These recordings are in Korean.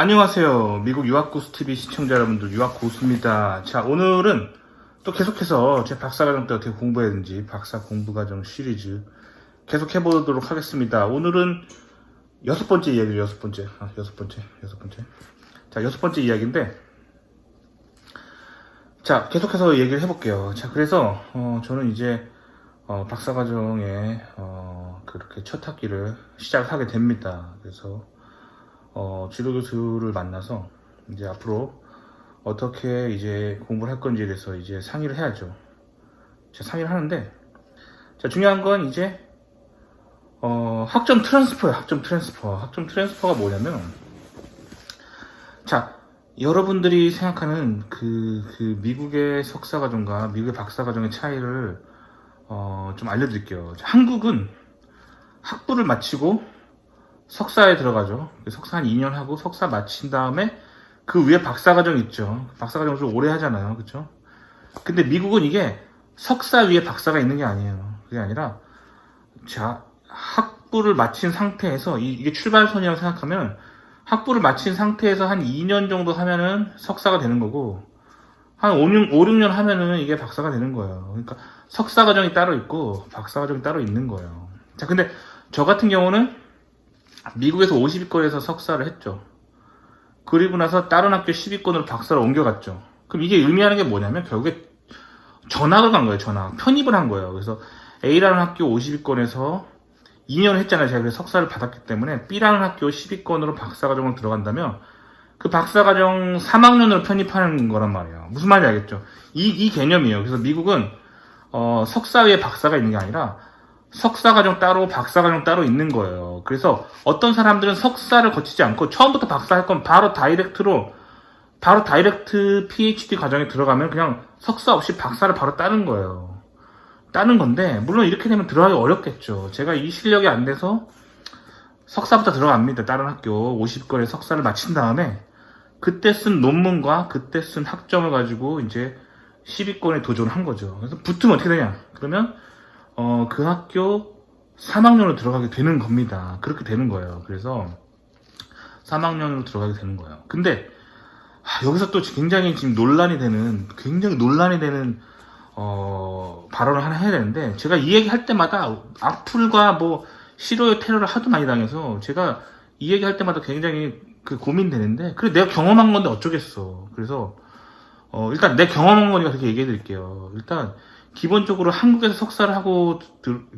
안녕하세요. 미국 유학고수 TV 시청자 여러분들 유학고수입니다. 자 오늘은 또 계속해서 제 박사과정 때 어떻게 공부해야 되는지 박사 공부과정 시리즈 계속 해보도록 하겠습니다. 오늘은 여섯 번째 이야기죠. 여섯 번째. 아, 여섯 번째. 여섯 번째. 자 여섯 번째 이야기인데 자 계속해서 얘기를 해볼게요. 자 그래서 어, 저는 이제 어, 박사과정에 어, 그렇게 첫 학기를 시작하게 됩니다. 그래서 어, 지도 교수를 만나서 이제 앞으로 어떻게 이제 공부를 할 건지에 대해서 이제 상의를 해야죠. 자, 상의를 하는데, 자, 중요한 건 이제, 어, 학점 트랜스퍼예요. 학점 트랜스퍼. 학점 트랜스퍼가 뭐냐면, 자, 여러분들이 생각하는 그, 그 미국의 석사 과정과 미국의 박사 과정의 차이를, 어, 좀 알려드릴게요. 자, 한국은 학부를 마치고 석사에 들어가죠. 석사 한 2년 하고 석사 마친 다음에 그 위에 박사과정 있죠. 박사과정을 좀 오래 하잖아요. 그쵸? 근데 미국은 이게 석사 위에 박사가 있는 게 아니에요. 그게 아니라, 자, 학부를 마친 상태에서, 이, 게 출발선이라고 생각하면, 학부를 마친 상태에서 한 2년 정도 하면은 석사가 되는 거고, 한 5, 6, 5, 6년 하면은 이게 박사가 되는 거예요. 그러니까 석사 과정이 따로 있고, 박사 과정이 따로 있는 거예요. 자, 근데 저 같은 경우는 미국에서 50위권에서 석사를 했죠. 그리고 나서 다른 학교 10위권으로 박사를 옮겨갔죠. 그럼 이게 의미하는 게 뭐냐면 결국에 전학을 간 거예요, 전학. 편입을 한 거예요. 그래서 A라는 학교 50위권에서 2년을 했잖아요. 제가 그래서 석사를 받았기 때문에 B라는 학교 10위권으로 박사과정을 들어간다면 그 박사과정 3학년으로 편입하는 거란 말이에요. 무슨 말인지 알겠죠? 이, 이 개념이에요. 그래서 미국은 어, 석사 위에 박사가 있는 게 아니라 석사과정 따로 박사과정 따로 있는 거예요. 그래서 어떤 사람들은 석사를 거치지 않고 처음부터 박사 할 거면 바로 다이렉트로 바로 다이렉트 PhD 과정에 들어가면 그냥 석사 없이 박사를 바로 따는 거예요. 따는 건데 물론 이렇게 되면 들어가기 어렵겠죠. 제가 이 실력이 안 돼서 석사부터 들어갑니다. 다른 학교 50건의 석사를 마친 다음에 그때 쓴 논문과 그때 쓴 학점을 가지고 이제 10위권에 도전을 한 거죠. 그래서 붙으면 어떻게 되냐? 그러면 어, 그 학교 3학년으로 들어가게 되는 겁니다. 그렇게 되는 거예요. 그래서 3학년으로 들어가게 되는 거예요. 근데 아, 여기서 또 굉장히 지금 논란이 되는 굉장히 논란이 되는 어, 발언을 하나 해야 되는데 제가 이 얘기 할 때마다 악플과 뭐 싫어요 테러를 하도 많이 당해서 제가 이 얘기 할 때마다 굉장히 그 고민되는데 그래 내가 경험한 건데 어쩌겠어. 그래서 어, 일단 내 경험한 거니까 그렇게 얘기해 드릴게요. 일단 기본적으로 한국에서 석사를 하고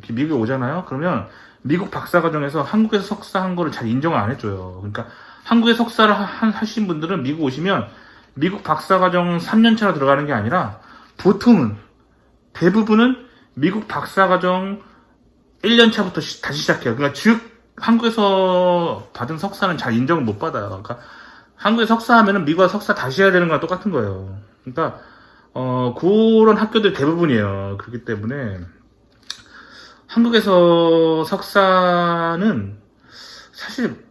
미국에 오잖아요. 그러면 미국 박사 과정에서 한국에서 석사한 거를 잘 인정을 안 해줘요. 그러니까 한국에 석사를 하신 분들은 미국 오시면 미국 박사 과정 3년차로 들어가는 게 아니라 보통은 대부분은 미국 박사 과정 1년차부터 다시 시작해요. 그러니까 즉 한국에서 받은 석사는 잘 인정을 못 받아요. 그러니까 한국에 석사하면은 미국에 석사 다시 해야 되는 거랑 똑같은 거예요. 그러니까 어, 그런 학교들 대부분이에요. 그렇기 때문에 한국에서 석사는 사실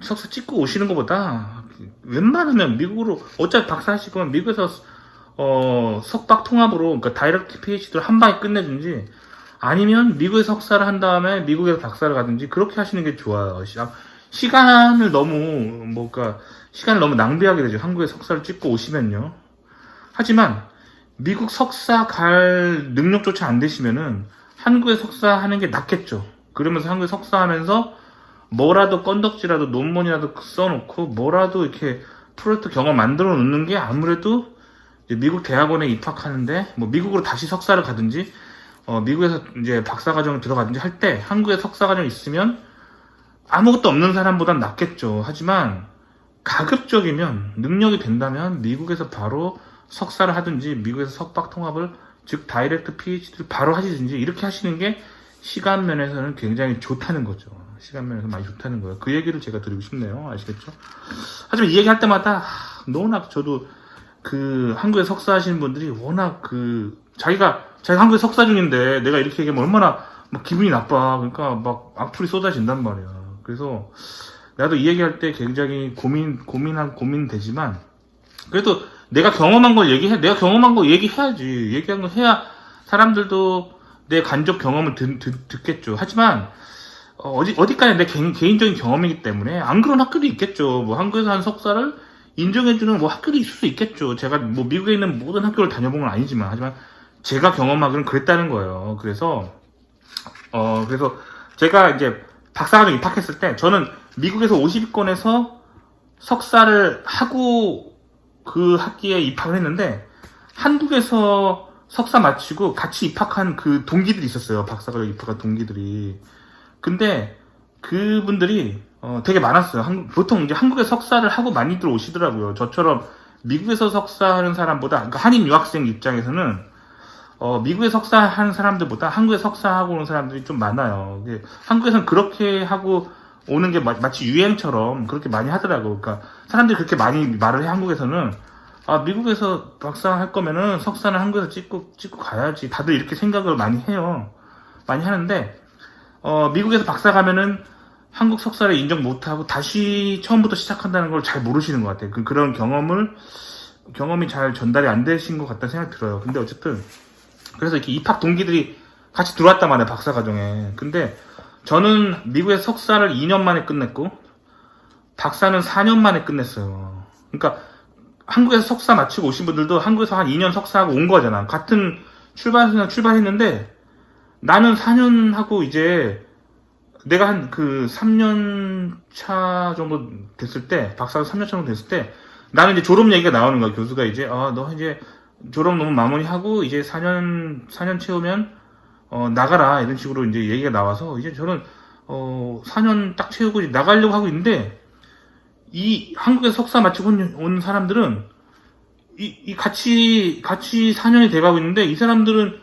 석사 찍고 오시는 것보다 웬만하면 미국으로 어차피 박사 하실 거면 미국에서 어, 석박 통합으로 그러니까 다이렉트 PhD를 한 방에 끝내든지 아니면 미국에 석사를 한 다음에 미국에서 박사를 가든지 그렇게 하시는 게 좋아요. 시- 시간을 너무 뭐까 시간을 너무 낭비하게 되죠. 한국에 석사를 찍고 오시면요. 하지만 미국 석사 갈 능력조차 안 되시면은 한국에 석사 하는 게 낫겠죠. 그러면서 한국에 석사 하면서 뭐라도 건덕지라도 논문이라도 써놓고 뭐라도 이렇게 프로젝트 경험 만들어 놓는 게 아무래도 미국 대학원에 입학하는데 뭐 미국으로 다시 석사를 가든지 어, 미국에서 이제 박사과정을 들어가든지 할 때 한국에 석사과정 있으면 아무것도 없는 사람보단 낫겠죠. 하지만 가급적이면 능력이 된다면 미국에서 바로 석사를 하든지 미국에서 석박 통합을 즉 다이렉트 PhD를 바로 하시든지 이렇게 하시는 게 시간 면에서는 굉장히 좋다는 거죠. 시간 면에서 많이 좋다는 거예요. 그 얘기를 제가 드리고 싶네요. 아시겠죠? 하지만 이 얘기 할 때마다 하, 너무나 저도 그 한국에 석사 하시는 분들이 워낙 그 자기가 자기가 한국에 석사 중인데 내가 이렇게 얘기하면 얼마나 막 기분이 나빠. 그러니까 막 악플이 쏟아진단 말이야. 그래서 나도 이 얘기할 때 굉장히 고민 고민한 고민되지만 그래도 내가 경험한 걸 얘기해 내가 경험한 거 얘기해야지 얘기한 거 해야 사람들도 내 간접 경험을 듣, 듣, 듣겠죠 하지만 어, 어디, 어디까지 내 개인, 개인적인 경험이기 때문에 안 그런 학교도 있겠죠. 뭐 한국에서 한 석사를 인정해주는 뭐 학교도 있을 수 있겠죠. 제가 뭐 미국에 있는 모든 학교를 다녀본 건 아니지만 하지만 제가 경험하기로는 그랬다는 거예요. 그래서 어 그래서 제가 이제 박사과정 입학했을 때 저는 미국에서 50위권에서 석사를 하고 그 학기에 입학을 했는데 한국에서 석사 마치고 같이 입학한 그 동기들이 있었어요. 박사과정 입학한 동기들이. 근데 그분들이 어, 되게 많았어요. 한국- 보통 이제 한국에 석사를 하고 많이들 오시더라고요. 저처럼 미국에서 석사하는 사람보다 그러니까 한인 유학생 입장에서는 어, 미국에 석사하는 사람들보다 한국에 석사하고 오는 사람들이 좀 많아요. 한국에서는 그렇게 하고 오는 게 마, 치 유행처럼 그렇게 많이 하더라고. 그러니까 사람들이 그렇게 많이 말을 해 한국에서는 아 미국에서 박사 할 거면은 석사는 한국에서 찍고 찍고 가야지. 다들 이렇게 생각을 많이 해요. 많이 하는데 어, 미국에서 박사 가면은 한국 석사를 인정 못하고 다시 처음부터 시작한다는 걸 잘 모르시는 것 같아요. 그, 그런 경험을 경험이 잘 전달이 안 되신 것 같다는 생각이 들어요. 근데 어쨌든 그래서 이렇게 입학 동기들이 같이 들어왔단 말이에요, 박사 과정에. 근데 저는 미국에 석사를 2년 만에 끝냈고, 박사는 4년 만에 끝냈어요. 그러니까 한국에서 석사 마치고 오신 분들도 한국에서 한 2년 석사하고 온 거잖아. 같은 출발선에 출발했는데, 나는 4년 하고 이제 내가 한 그 3년 차 정도 됐을 때, 박사가 3년 차 정도 됐을 때, 나는 이제 졸업 얘기가 나오는 거야. 교수가 이제, 아, 너 이제 졸업 너무 마무리하고 이제 4년 4년 채우면 어, 나가라 이런 식으로 이제 얘기가 나와서 이제 저는 어, 4년 딱 채우고 나가려고 하고 있는데 이 한국에서 석사 마치고 온, 온 사람들은 이, 이 같이 같이 4년이 돼가고 있는데 이 사람들은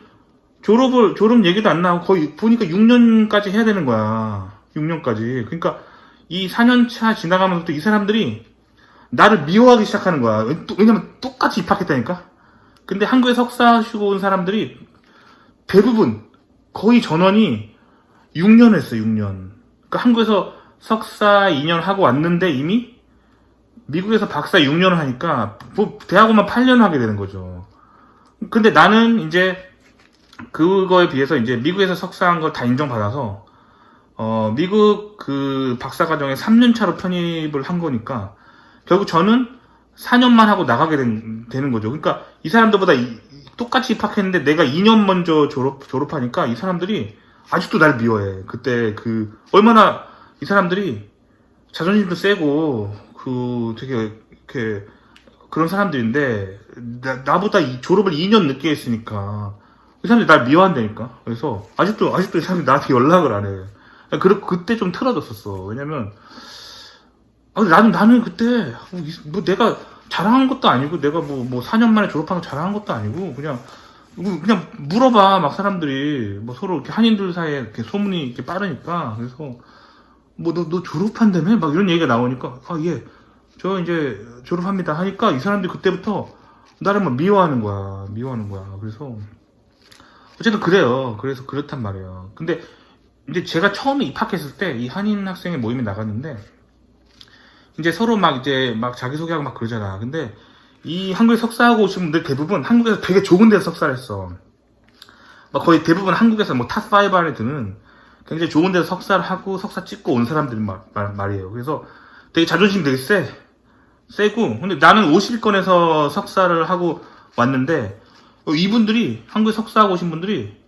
졸업을 졸업 얘기도 안 나오고 거의 보니까 6년까지 해야 되는 거야. 6년까지. 그러니까 이 4년 차 지나가면서부터 이 사람들이 나를 미워하기 시작하는 거야. 왜냐면 똑같이 입학했다니까? 근데 한국에 석사 쉬고 온 사람들이 대부분 거의 전원이 6년 했어, 6년. 그러니까 한국에서 석사 2년 하고 왔는데 이미 미국에서 박사 6년을 하니까 뭐 대학원만 8년 하게 되는 거죠. 근데 나는 이제 그거에 비해서 이제 미국에서 석사한 걸 다 인정받아서 어 미국 그 박사 과정에 3년 차로 편입을 한 거니까 결국 저는 4년만 하고 나가게 된- 되는 거죠. 그러니까 이 사람들보다 이- 똑같이 입학했는데 내가 2년 먼저 졸업, 졸업하니까 이 사람들이 아직도 날 미워해. 그때 그, 얼마나 이 사람들이 자존심도 세고, 그 되게, 이렇게, 그런 사람들인데, 나, 보다이 졸업을 2년 늦게 했으니까, 이 사람들이 날 미워한다니까. 그래서, 아직도, 아직도 이 사람들이 나한테 연락을 안 해. 그, 그때 좀 틀어졌었어. 왜냐면, 아, 나는, 나는 그때, 뭐, 내가 자랑한 것도 아니고, 내가 뭐, 뭐 4년 만에 졸업한 거 자랑한 것도 아니고, 그냥, 뭐 그냥 물어봐, 막 사람들이. 뭐 서로 이렇게 한인들 사이에 이렇게 소문이 이렇게 빠르니까. 그래서, 뭐, 너, 너 졸업한다며? 막 이런 얘기가 나오니까, 아, 예. 저 이제 졸업합니다. 하니까 이 사람들이 그때부터 나를 막 미워하는 거야. 미워하는 거야. 그래서, 어쨌든 그래요. 그래서 그렇단 말이에요. 근데, 이제 제가 처음에 입학했을 때 이 한인 학생의 모임에 나갔는데, 이제 서로 막 이제 막 자기소개하고 막 그러잖아. 근데 이 한국에 석사하고 오신 분들 대부분 한국에서 되게 좋은 데서 석사를 했어. 막 거의 대부분 한국에서 뭐 탑5 안에 드는 굉장히 좋은 데서 석사를 하고 석사 찍고 온 사람들 말, 말, 말이에요. 그래서 되게 자존심 되게 세. 세고. 근데 나는 50위권에서 석사를 하고 왔는데 어, 이분들이 한국에 석사하고 오신 분들이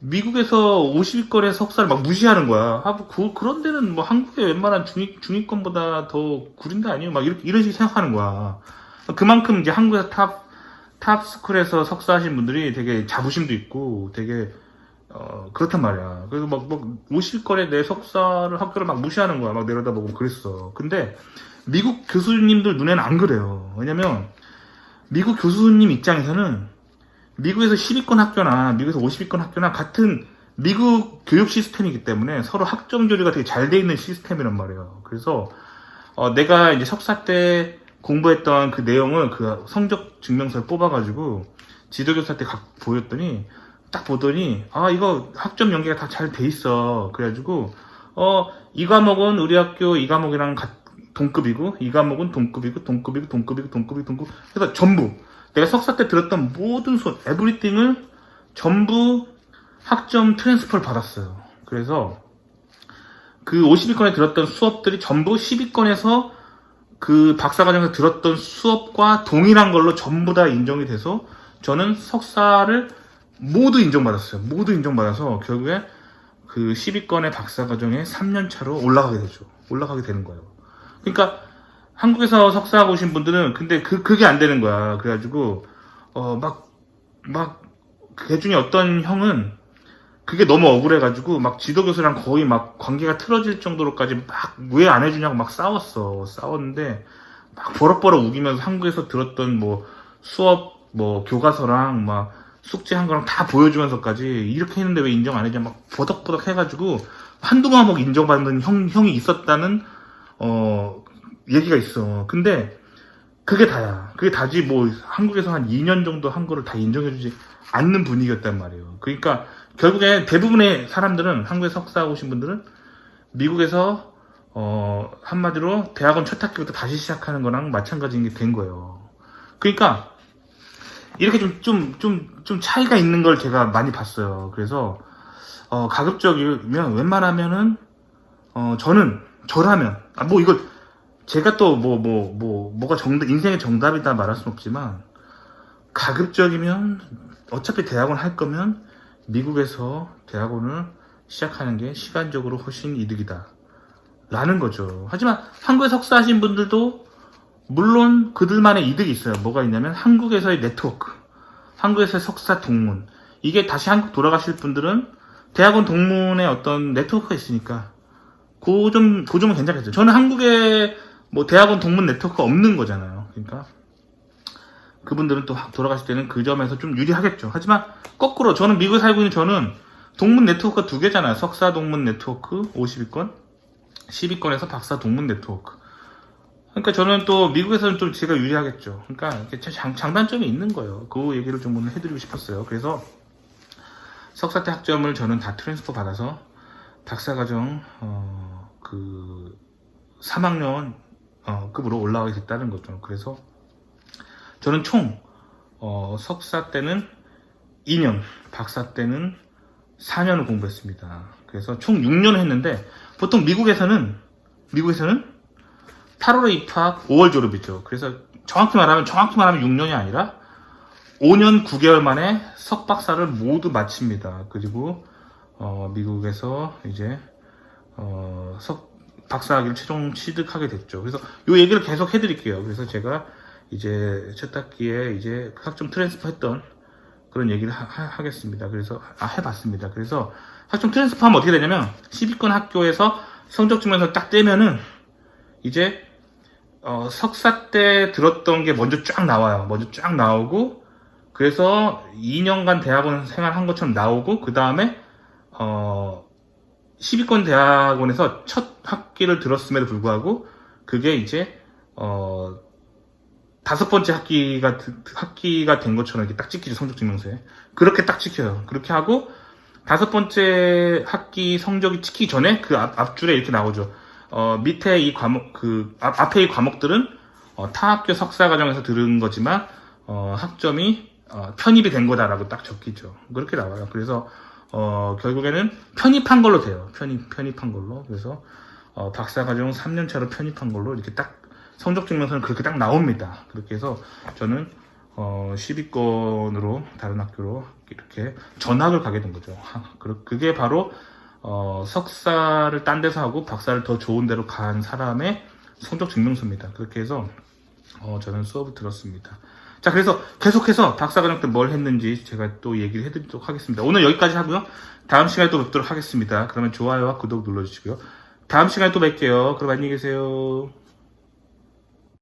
미국에서 50위권의 석사를 막 무시하는 거야. 아, 뭐, 그, 그런 데는 뭐 한국의 웬만한 중위, 중위권보다 더 구린 데 아니에요? 막 이렇게, 이런 식으로 생각하는 거야. 그만큼 이제 한국에서 탑, 탑 스쿨에서 석사 하신 분들이 되게 자부심도 있고 되게, 어, 그렇단 말이야. 그래서 막, 막 50위권에 내 석사를 학교를 막 무시하는 거야. 막 내려다보고 그랬어. 근데 미국 교수님들 눈에는 안 그래요. 왜냐면 미국 교수님 입장에서는 미국에서 10위권 학교나 미국에서 50위권 학교나 같은 미국 교육 시스템이기 때문에 서로 학점 조리가 되게 잘 돼 있는 시스템이란 말이에요. 그래서 어, 내가 이제 석사 때 공부했던 그 내용을 그 성적 증명서를 뽑아가지고 지도교사한테 각 보였더니 딱 보더니 아 이거 학점 연계가 다 잘 돼 있어. 그래가지고 어 이 과목은 우리 학교 이 과목이랑 같- 동급이고 이 과목은 동급이고 동급이고 동급이고 동급이고 동급 그래서 전부 내가 석사 때 들었던 모든 수업 에브리띵을 전부 학점 트랜스퍼를 받았어요. 그래서 그 50위권에 들었던 수업들이 전부 10위권에서 그 박사과정에서 들었던 수업과 동일한 걸로 전부 다 인정이 돼서 저는 석사를 모두 인정받았어요. 모두 인정받아서 결국에 그 10위권의 박사과정에 3년 차로 올라가게 되죠. 올라가게 되는 거예요. 그러니까 한국에서 석사하고 오신 분들은 근데 그 그게 안 되는 거야. 그래가지고 어막막 그 중에 어떤 형은 그게 너무 억울해가지고 막 지도 교수랑 거의 막 관계가 틀어질 정도로까지 막 왜 안 해주냐고 막 싸웠어. 싸웠는데 막 버럭버럭 우기면서 한국에서 들었던 뭐 수업 뭐 교과서랑 막 숙제 한 거랑 다 보여주면서까지 이렇게 했는데 왜 인정 안 해줘 막 버덕버덕 해가지고 한두 과목 인정받는 형, 형이 있었다는 어 얘기가 있어. 근데 그게 다야. 그게 다지 뭐 한국에서 한 2년 정도 한 거를 다 인정해주지 않는 분위기였단 말이에요. 그러니까 결국에 대부분의 사람들은 한국에 석사 오신 분들은 미국에서 어 한마디로 대학원 첫 학기부터 다시 시작하는 거랑 마찬가지인 게 된 거예요. 그러니까 이렇게 좀 좀 좀 좀 차이가 있는 걸 제가 많이 봤어요. 그래서 어 가급적이면 웬만하면은 어 저는 저라면 아 뭐 이걸 제가 또뭐뭐 뭐 뭐, 가 정답 인생의 정답이다 말할 순 없지만 가급적이면 어차피 대학원 할 거면 미국에서 대학원을 시작하는 게 시간적으로 훨씬 이득이다. 라는 거죠. 하지만 한국에 석사하신 분들도 물론 그들만의 이득이 있어요. 뭐가 있냐면 한국에서의 네트워크, 한국에서의 석사 동문. 이게 다시 한국 돌아가실 분들은 대학원 동문의 어떤 네트워크가 있으니까 그 좀, 그 점은 괜찮겠어요. 저는 한국에 뭐 대학원 동문 네트워크가 없는 거잖아요. 그러니까 그분들은 또 돌아가실 때는 그 점에서 좀 유리하겠죠. 하지만 거꾸로 저는 미국에 살고 있는 저는 동문 네트워크가 두 개잖아요. 석사 동문 네트워크 50위권, 10위권에서 박사 동문 네트워크. 그러니까 저는 또 미국에서는 좀 제가 유리하겠죠. 그러니까 장, 장단점이 있는 거예요. 그 얘기를 좀 오늘 해드리고 싶었어요. 그래서 석사 때 학점을 저는 다 트랜스퍼 받아서 박사과정 어, 그 3학년 어, 급으로 올라가게 됐다는 거죠. 그래서 저는 총 어, 석사 때는 2년, 박사 때는 4년을 공부했습니다. 그래서 총 6년을 했는데 보통 미국에서는 미국에서는 8월에 입학, 5월 졸업이죠. 그래서 정확히 말하면 정확히 말하면 6년이 아니라 5년 9개월 만에 석박사를 모두 마칩니다. 그리고 어, 미국에서 이제 어, 석 박사학위를 최종 취득하게 됐죠. 그래서 이 얘기를 계속 해드릴게요. 그래서 제가 이제 첫 학기에 이제 학점 트랜스퍼 했던 그런 얘기를 하, 겠습니다 그래서 아, 해봤습니다. 그래서 학점 트랜스퍼 하면 어떻게 되냐면 10위권 학교에서 성적 증명서 딱 떼면은 이제 어, 석사 때 들었던 게 먼저 쫙 나와요. 먼저 쫙 나오고 그래서 2년간 대학원 생활한 것처럼 나오고 그 다음에 어 10위권 대학원에서 첫 학기를 들었음에도 불구하고 그게 이제 어 다섯 번째 학기가 학기가 된 것처럼 이렇게 딱 찍히죠 성적 증명서에 그렇게 딱 찍혀요. 그렇게 하고 다섯 번째 학기 성적이 찍히기 전에 그 앞, 앞줄에 이렇게 나오죠. 어, 밑에 이 과목 그 앞, 앞에 이 과목들은 어, 타 학교 석사 과정에서 들은 거지만 어, 학점이 어, 편입이 된 거다라고 딱 적히죠. 그렇게 나와요. 그래서 어, 결국에는 편입한 걸로 돼요. 편입 편입한 걸로. 그래서 어, 박사 과정 3년 차로 편입한 걸로 이렇게 딱 성적 증명서는 그렇게 딱 나옵니다. 그렇게 해서 저는 어, 10위권으로 다른 학교로 이렇게 전학을 가게 된 거죠. 그게 바로 어, 석사를 딴 데서 하고 박사를 더 좋은 데로 간 사람의 성적 증명서입니다. 그렇게 해서 어, 저는 수업을 들었습니다. 자, 그래서 계속해서 박사과정 때 뭘 했는지 제가 또 얘기를 해드리도록 하겠습니다. 오늘 여기까지 하고요. 다음 시간에 또 뵙도록 하겠습니다. 그러면 좋아요와 구독 눌러주시고요. 다음 시간에 또 뵐게요. 그럼 안녕히 계세요.